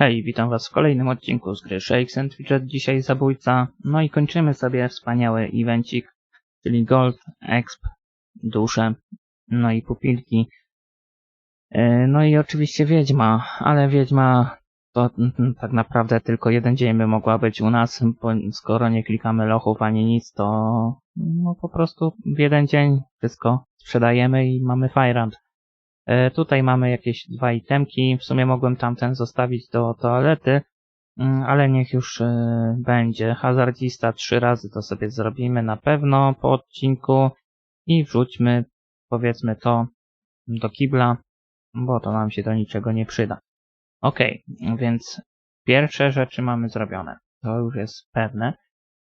Hej, witam was w kolejnym odcinku z gry Shakes and Fidget, dzisiaj zabójca. No i kończymy sobie wspaniały evencik, czyli Gold, Exp, dusze, no i pupilki. E, No i oczywiście wiedźma, ale wiedźma to tak naprawdę tylko jeden dzień by mogła być u nas, bo skoro nie klikamy lochów ani nic, to no po prostu w jeden dzień wszystko sprzedajemy i mamy fajrant. E, Tutaj mamy jakieś dwa itemki. W sumie mogłem tamten zostawić do toalety, mm, ale niech już e, będzie. Hazardzista trzy razy to sobie zrobimy na pewno po odcinku i wrzućmy powiedzmy to do kibla, bo to nam się do niczego nie przyda. Okej, więc pierwsze rzeczy mamy zrobione. To już jest pewne,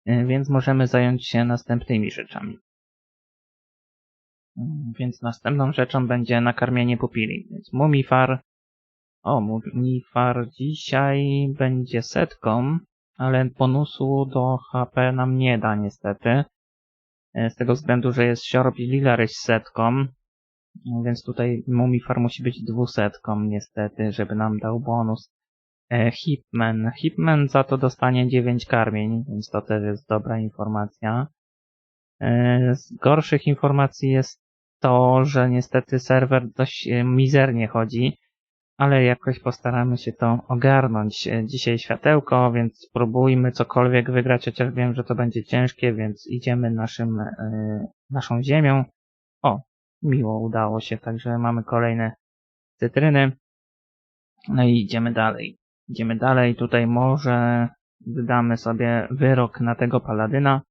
e, więc możemy zająć się następnymi rzeczami. Więc następną rzeczą będzie nakarmienie pupili. Więc Mumifar. O, Mumifar dzisiaj będzie setką, ale bonusu do HP nam nie da niestety. E, Z tego względu, że jest Siorb i Lilaryś setką. Więc tutaj Mumifar musi być dwusetką niestety, żeby nam dał bonus. E, Hipman. Hipman za to dostanie 9 karmień, więc to też jest dobra informacja. E, Z gorszych informacji jest to, że niestety serwer dość e, mizernie chodzi, ale jakoś postaramy się to ogarnąć. E, Dzisiaj światełko, więc spróbujmy cokolwiek wygrać, chociaż wiem, że to będzie ciężkie, więc idziemy naszym, e, naszą ziemią. O, miło udało się, także mamy kolejne cytryny. No i idziemy dalej. Idziemy dalej, tutaj może wydamy sobie wyrok na tego paladyna.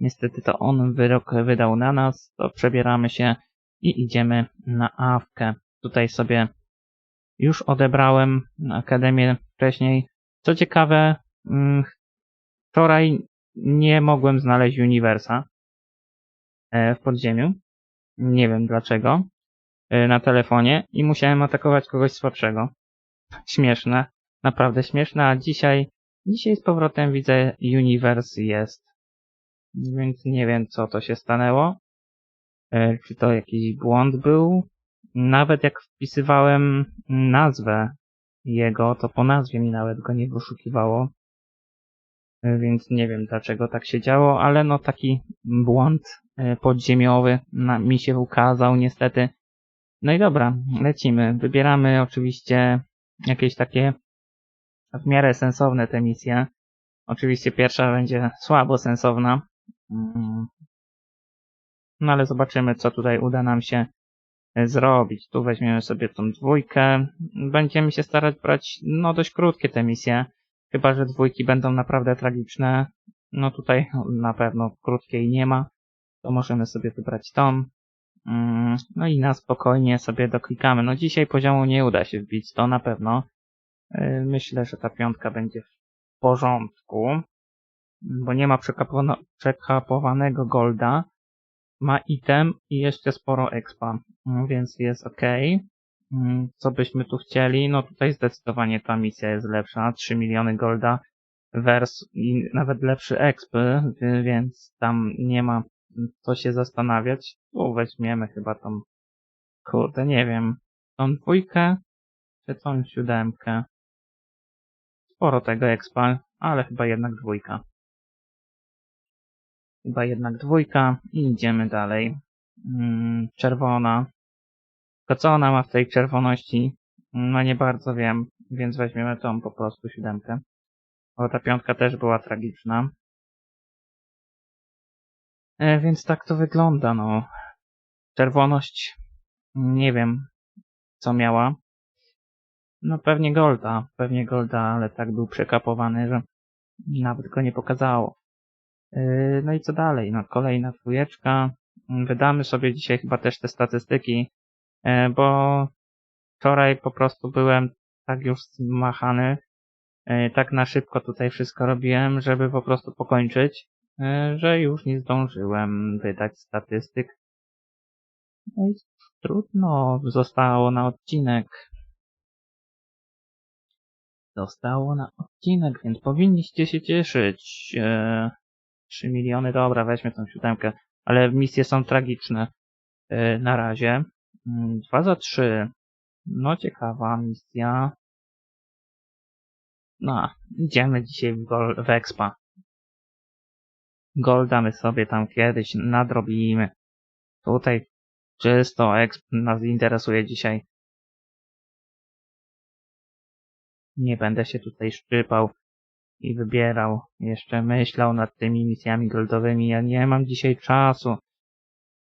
Niestety to on wyrok wydał na nas, to przebieramy się i idziemy na awkę. Tutaj sobie już odebrałem akademię wcześniej. Co ciekawe, mm, wczoraj nie mogłem znaleźć Uniwersa e, w podziemiu. Nie wiem dlaczego. e, Na telefonie i musiałem atakować kogoś słabszego. Śmieszne. Naprawdę śmieszne, a dzisiaj, dzisiaj z powrotem widzę Uniwers jest. Więc nie wiem co to się stanęło. E, Czy to jakiś błąd był? Nawet jak wpisywałem nazwę jego, to po nazwie mi nawet go nie wyszukiwało. E, Więc nie wiem dlaczego tak się działo, ale no taki błąd e, podziemiowy mi się ukazał niestety. No i dobra, lecimy. Wybieramy oczywiście jakieś takie w miarę sensowne te misje. Oczywiście pierwsza będzie słabo sensowna. Mm. No ale zobaczymy, co tutaj uda nam się e, zrobić. Tu weźmiemy sobie tą dwójkę. Będziemy się starać brać, no dość krótkie te misje. Chyba, że dwójki będą naprawdę tragiczne. No tutaj na pewno krótkiej nie ma. To możemy sobie wybrać tą. Mm, No i na spokojnie sobie doklikamy. No dzisiaj poziomu nie uda się wbić, to na pewno. E, Myślę, że ta piątka będzie w porządku, bo nie ma przekapowanego golda. Ma item i jeszcze sporo expa, mm, więc jest ok. Mm, Co byśmy tu chcieli? No tutaj zdecydowanie ta misja jest lepsza. 3 miliony golda vers i nawet lepszy exp, y, więc tam nie ma co się zastanawiać. Tu weźmiemy chyba tą, kurde, nie wiem, tą dwójkę, czy tą siódemkę. Sporo tego expa, ale chyba jednak dwójka. Chyba jednak dwójka i idziemy dalej. Mm, czerwona. To co ona ma w tej czerwoności? No nie bardzo wiem, więc weźmiemy tą po prostu siódemkę. Bo ta piątka też była tragiczna. E, więc tak to wygląda, no. Czerwoność, nie wiem, co miała. No pewnie Golda, pewnie Golda, ale tak był przekapowany, że nawet go nie pokazało. Yy, No i co dalej? No kolejna dwójeczka. Wydamy sobie dzisiaj chyba też te statystyki, yy, bo wczoraj po prostu byłem tak już zmachany, yy, tak na szybko tutaj wszystko robiłem, żeby po prostu pokończyć, że już nie zdążyłem wydać statystyk. No i trudno, zostało na odcinek. Zostało na odcinek, więc powinniście się cieszyć. Yy, 3 miliony, dobra, weźmy tą siódemkę, ale misje są tragiczne yy, na razie. 2 za 3. No ciekawa misja. No, idziemy dzisiaj w, gol, w Expa. Golda my sobie tam kiedyś nadrobimy. Tutaj czysto Exp nas interesuje dzisiaj. Nie będę się tutaj szczypał i wybierał. Jeszcze myślał nad tymi misjami goldowymi. Ja nie mam dzisiaj czasu.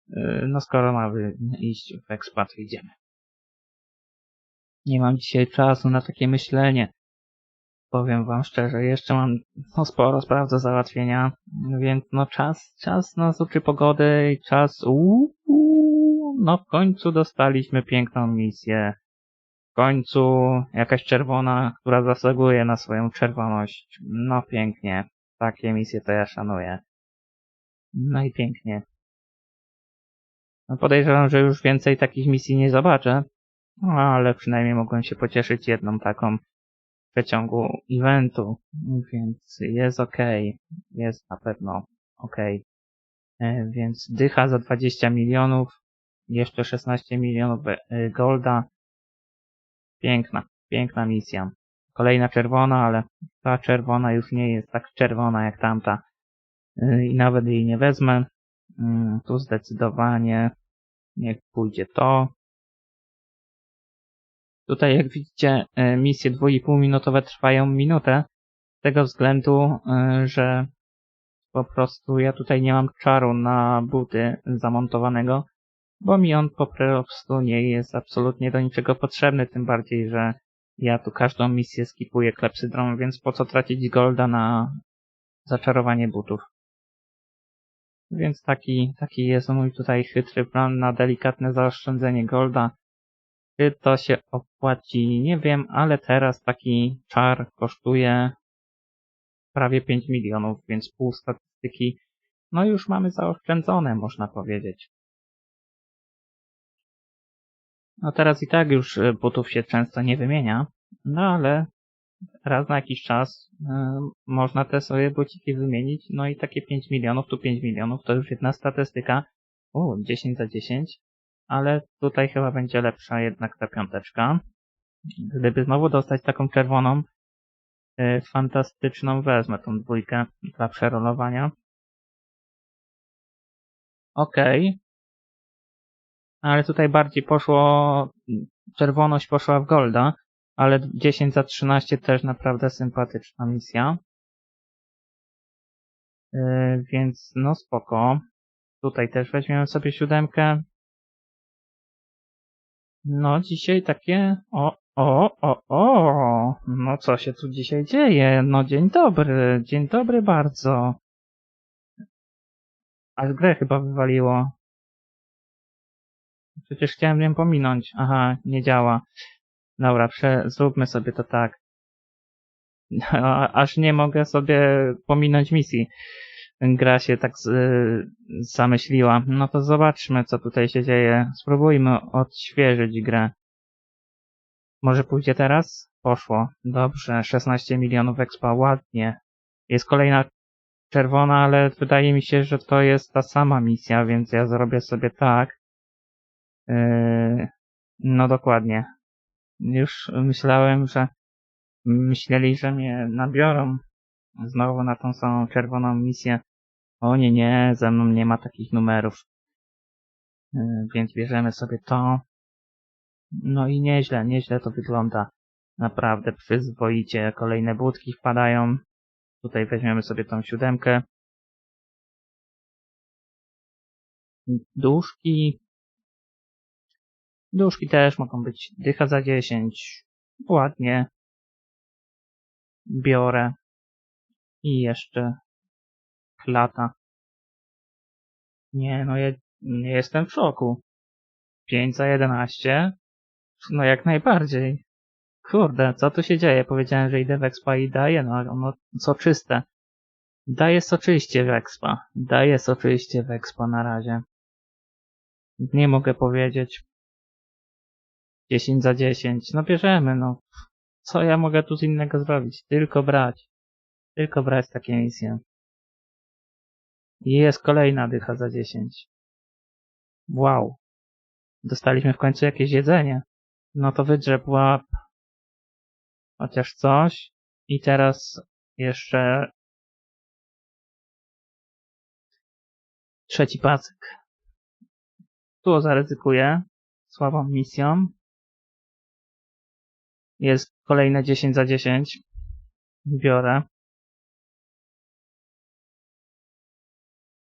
Yy, No skoro mamy iść w Expa, to idziemy. Nie mam dzisiaj czasu na takie myślenie. Powiem wam szczerze, jeszcze mam no, sporo spraw do załatwienia, więc no czas, czas nas uczy pogody i czas, uuu, no w końcu dostaliśmy piękną misję. Końcu jakaś czerwona, która zasługuje na swoją czerwoność. No pięknie. Takie misje to ja szanuję. No i pięknie. No podejrzewam, że już więcej takich misji nie zobaczę, no, ale przynajmniej mogłem się pocieszyć jedną taką w przeciągu eventu, więc jest ok, jest na pewno ok. E, Więc dycha za 20 milionów, jeszcze 16 milionów e, golda. Piękna, piękna misja. Kolejna czerwona, ale ta czerwona już nie jest tak czerwona jak tamta. E, I nawet jej nie wezmę. Mm, Tu zdecydowanie niech pójdzie to. Tutaj jak widzicie e, misje 2,5 minutowe trwają minutę. Z tego względu, e, że po prostu ja tutaj nie mam czaru na buty zamontowanego, bo mi on po prostu nie jest absolutnie do niczego potrzebny, tym bardziej, że ja tu każdą misję skipuję klepsydrą, więc po co tracić golda na zaczarowanie butów. Więc taki, taki jest mój tutaj chytry plan na delikatne zaoszczędzenie golda. Czy to się opłaci? Nie wiem, ale teraz taki czar kosztuje prawie 5 milionów, więc pół statystyki, no już mamy zaoszczędzone, można powiedzieć. No teraz i tak już y, butów się często nie wymienia, no ale raz na jakiś czas y, można te sobie buciki wymienić, no i takie 5 milionów, tu 5 milionów, to już jedna statystyka, u, 10 za 10, ale tutaj chyba będzie lepsza jednak ta piąteczka. Gdyby znowu dostać taką czerwoną, y, fantastyczną, wezmę tą dwójkę dla przerolowania. Okej. Ale tutaj bardziej poszło, czerwoność poszła w golda, ale 10 za 13 też naprawdę sympatyczna misja. Yy, więc no spoko. Tutaj też weźmiemy sobie siódemkę. No dzisiaj takie, o, o, o, o, no co się tu dzisiaj dzieje? No dzień dobry, dzień dobry bardzo. Aż grę chyba wywaliło. Przecież chciałem ją pominąć. Aha, nie działa. Dobra, prze, zróbmy sobie to tak. Aż nie mogę sobie pominąć misji. Gra się tak z, zamyśliła. No to zobaczmy, co tutaj się dzieje. Spróbujmy odświeżyć grę. Może pójdzie teraz? Poszło. Dobrze, 16 milionów expa, ładnie. Jest kolejna czerwona, ale wydaje mi się, że to jest ta sama misja, więc ja zrobię sobie tak. Yy, no dokładnie. Już myślałem, że myśleli, że mnie nabiorą znowu na tą samą czerwoną misję. O nie, nie, ze mną nie ma takich numerów. Yy, więc bierzemy sobie to. No i nieźle, nieźle to wygląda. Naprawdę przyzwoicie. Kolejne budki wpadają. Tutaj weźmiemy sobie tą siódemkę. Duszki. Duszki też mogą być dycha za 10. Ładnie. Biorę. I jeszcze klata. Nie, no ja nie jestem w szoku. 5 za 11? No jak najbardziej. Kurde, co tu się dzieje? Powiedziałem, że idę w Expa i daję, no ono soczyste. Daję soczyście w Expa. Daję soczyście w Expa na razie. Nie mogę powiedzieć. 10 za 10. No bierzemy, no. Co ja mogę tu z innego zrobić? Tylko brać. Tylko brać takie misje. I jest kolejna dycha za 10. Wow. Dostaliśmy w końcu jakieś jedzenie. No to wydrzep łap. Chociaż coś. I teraz jeszcze trzeci pasek. Tu zaryzykuję słabą misją. Jest kolejne 10 za 10. Biorę.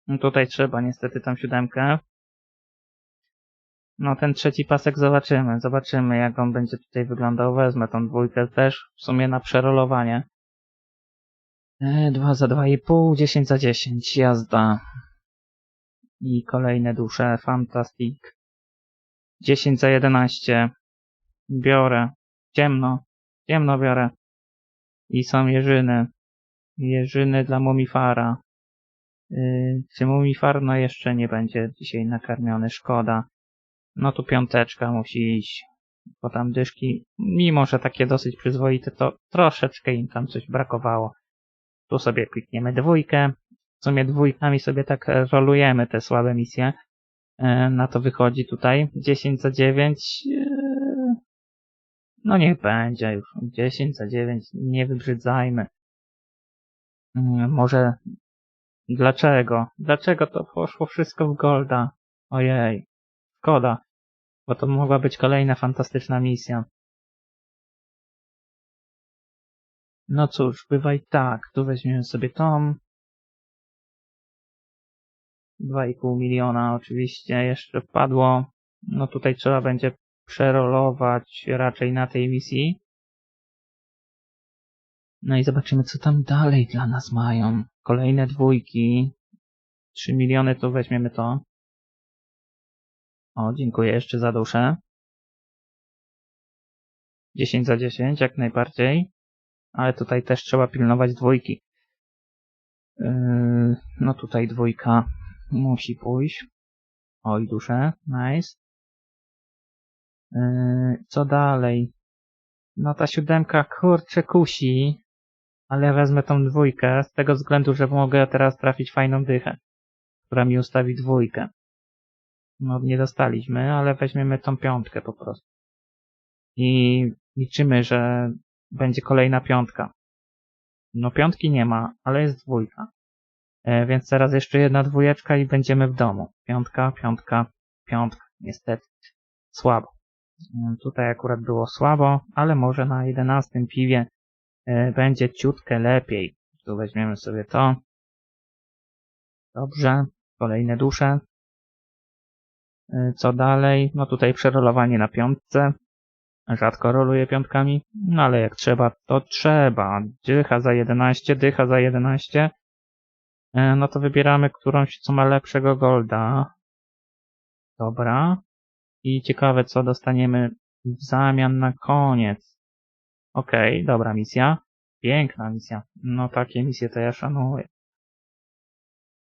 No tutaj trzeba niestety tam siódemkę. No ten trzeci pasek zobaczymy. Zobaczymy jak on będzie tutaj wyglądał. Wezmę tą dwójkę też w sumie na przerolowanie. E, 2 za 2,5, 10 za 10. Jazda. I kolejne dusze. Fantastic. 10 za 11. Biorę. Ciemno. Ciemno biorę. I są jeżyny. Jeżyny dla Mumifara. Yy, czy Mumifar no jeszcze nie będzie dzisiaj nakarmiony, szkoda. No tu piąteczka musi iść. Bo tam dyszki, mimo że takie dosyć przyzwoite, to troszeczkę im tam coś brakowało. Tu sobie klikniemy dwójkę. W sumie dwójkami sobie tak rolujemy te słabe misje. Yy, na to wychodzi tutaj 10 za 9. No niech będzie już. 10 za 9. Nie wybrzydzajmy. Yy, może Dlaczego? Dlaczego to poszło wszystko w Golda? Ojej. Szkoda. Bo to mogła być kolejna fantastyczna misja. No cóż, bywaj tak. Tu weźmiemy sobie tom. 2,5 miliona oczywiście jeszcze wpadło. No tutaj trzeba będzie przerolować raczej na tej misji. No i zobaczymy, co tam dalej dla nas mają. Kolejne dwójki. 3 miliony, to weźmiemy to. O, dziękuję jeszcze za duszę. 10 za 10, jak najbardziej. Ale tutaj też trzeba pilnować dwójki. Yy, no tutaj dwójka musi pójść. Oj, duszę, nice. Yy, co dalej? No ta siódemka kurczę kusi. Ale wezmę tą dwójkę z tego względu, że mogę teraz trafić fajną dychę, która mi ustawi dwójkę. No nie dostaliśmy, ale weźmiemy tą piątkę po prostu. I liczymy, że będzie kolejna piątka. No piątki nie ma, ale jest dwójka. E, więc teraz jeszcze jedna dwójeczka i będziemy w domu. Piątka, piątka, piątka. Niestety. Słabo. Tutaj akurat było słabo, ale może na jedenastym piwie E, będzie ciutkę lepiej. Tu weźmiemy sobie to. Dobrze. Kolejne dusze. E, co dalej? No tutaj przerolowanie na piątce. Rzadko roluję piątkami, no ale jak trzeba, to trzeba. Dycha za 11, dycha za 11. E, no to wybieramy którąś, co ma lepszego golda. Dobra. I ciekawe, co dostaniemy w zamian na koniec. Okej, okay, dobra misja. Piękna misja. No takie misje to ja szanuję.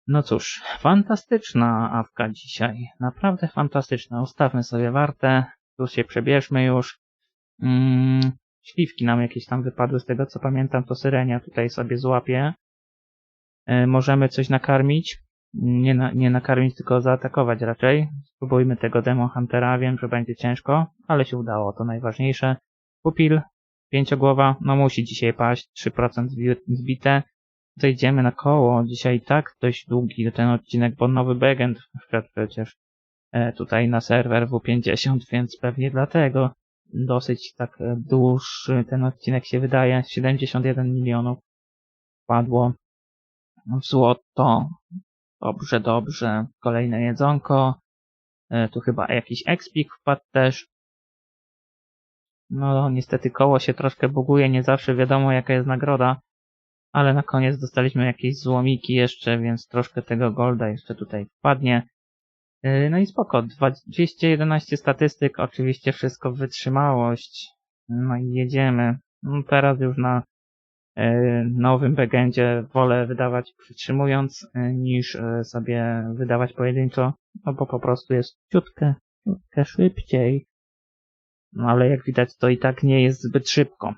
No cóż, fantastyczna awka dzisiaj. Naprawdę fantastyczna. Ustawmy sobie wartę. Tu się przebierzmy już. Mm, śliwki nam jakieś tam wypadły. Z tego co pamiętam, to syrenia tutaj sobie złapie. E, możemy coś nakarmić. Nie, na, nie nakarmić, tylko zaatakować raczej. Spróbujmy tego Demon Huntera. Wiem, że będzie ciężko, ale się udało. To najważniejsze. Pupil Pięciogłowa, no musi dzisiaj paść, 3% zbite. Zejdziemy na koło. Dzisiaj tak dość długi ten odcinek, bo nowy backend wszedł przecież e, tutaj na serwer W50, więc pewnie dlatego dosyć tak e, dłuższy ten odcinek się wydaje. 71 milionów padło w złoto. Dobrze, dobrze. Kolejne jedzonko. E, tu chyba jakiś expik wpadł też. No niestety koło się troszkę buguje, nie zawsze wiadomo jaka jest nagroda, ale na koniec dostaliśmy jakieś złomiki jeszcze, więc troszkę tego golda jeszcze tutaj wpadnie. Yy, no i spoko, 211 statystyk, oczywiście wszystko wytrzymałość. No i jedziemy. No teraz już na nowym backendzie wolę wydawać przytrzymując, yy, niż sobie wydawać pojedynczo, no bo po prostu jest ciutkę, ciutkę szybciej. No ale jak widać to i tak nie jest zbyt szybko.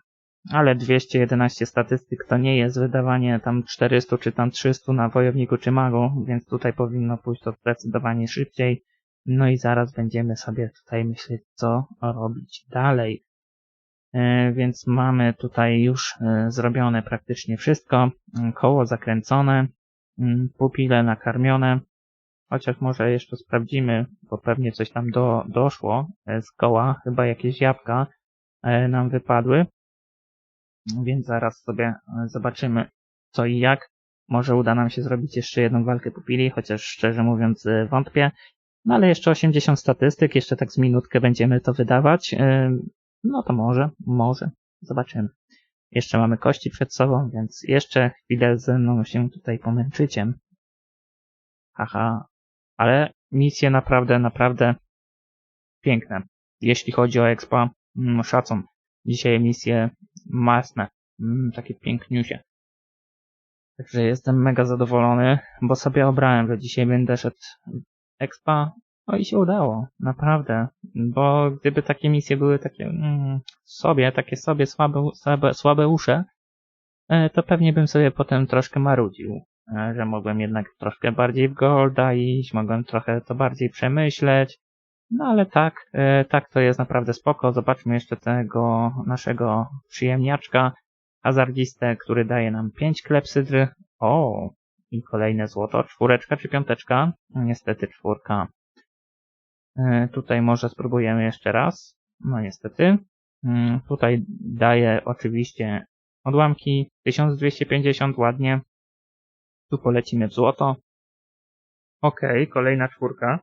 Ale 211 statystyk to nie jest wydawanie tam 400 czy tam 300 na wojowniku czy magu, więc tutaj powinno pójść to zdecydowanie szybciej. No i zaraz będziemy sobie tutaj myśleć, co robić dalej. E, więc mamy tutaj już e, zrobione praktycznie wszystko. Mm, Koło zakręcone, pupile nakarmione. Chociaż może jeszcze sprawdzimy, bo pewnie coś tam do, doszło e, z koła. Chyba jakieś jabłka e, nam wypadły. Więc zaraz sobie e, zobaczymy co i jak. Może uda nam się zrobić jeszcze jedną walkę pupili, chociaż szczerze mówiąc e, wątpię. No ale jeszcze 80 statystyk, jeszcze tak z minutkę będziemy to wydawać. No to może, może. Zobaczymy. Jeszcze mamy kości przed sobą, więc jeszcze chwilę ze mną się tutaj pomęczycie. Haha. Ale misje naprawdę, naprawdę piękne. Jeśli chodzi o expa, mm, szacun. Dzisiaj misje masne. Mm, takie piękniusie. Także jestem mega zadowolony, bo sobie obrałem, że dzisiaj będę szedł expa. No i się udało, naprawdę. Bo gdyby takie misje były takie mm, sobie, takie sobie słabe, słabe, słabe usze, to pewnie bym sobie potem troszkę marudził. e, Że mogłem jednak troszkę bardziej w Golda iść, mogłem trochę to bardziej przemyśleć. No ale tak, e, tak to jest naprawdę spoko. Zobaczmy jeszcze tego naszego przyjemniaczka, hazardzistę, który daje nam 5 klepsydry. O, i kolejne złoto. Czwóreczka czy piąteczka? Niestety czwórka. E, Tutaj może spróbujemy jeszcze raz. No niestety. Mm, Tutaj daje oczywiście odłamki. 1250 ładnie. Tu polecimy w złoto. Okej, kolejna czwórka.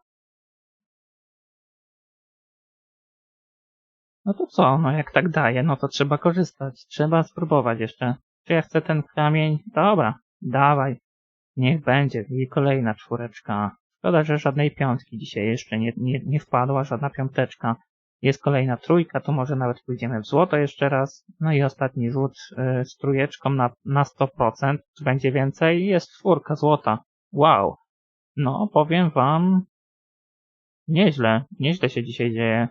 No to co? No jak tak daje, no to trzeba korzystać. Trzeba spróbować jeszcze. Czy ja chcę ten kamień? Dobra, dawaj. Niech będzie. I kolejna czwóreczka. Szkoda, że żadnej piątki dzisiaj jeszcze nie, nie, nie wpadła, żadna piąteczka. Jest kolejna trójka, to może nawet pójdziemy w złoto jeszcze raz. No i ostatni rzut y, z trójeczką na, na 100%. Czy będzie więcej? Jest czwórka złota. Wow. No, powiem wam, nieźle, nieźle się dzisiaj dzieje.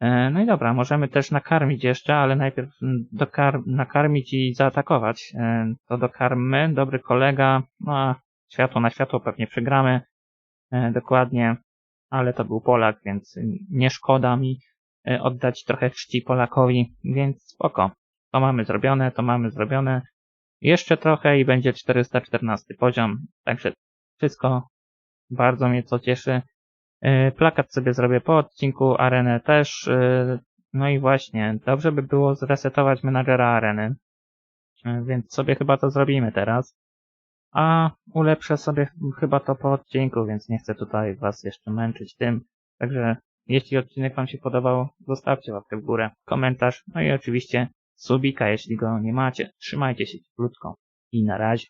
E, No i dobra, możemy też nakarmić jeszcze, ale najpierw dokar- nakarmić i zaatakować. E, To dokarmy, dobry kolega, no światło na światło pewnie przegramy, E, dokładnie, ale to był Polak, więc nie szkoda mi e, oddać trochę czci Polakowi, więc spoko. To mamy zrobione, to mamy zrobione. Jeszcze trochę i będzie 414 poziom, także wszystko bardzo mnie to cieszy. E, Plakat sobie zrobię po odcinku, arenę też. e, No i właśnie, dobrze by było zresetować menadżera areny. E, Więc sobie chyba to zrobimy teraz. A ulepszę sobie chyba to po odcinku, więc nie chcę tutaj was jeszcze męczyć tym. Także jeśli odcinek wam się podobał, zostawcie łapkę w górę, komentarz, no i oczywiście subika, jeśli go nie macie. Trzymajcie się krótko i na razie.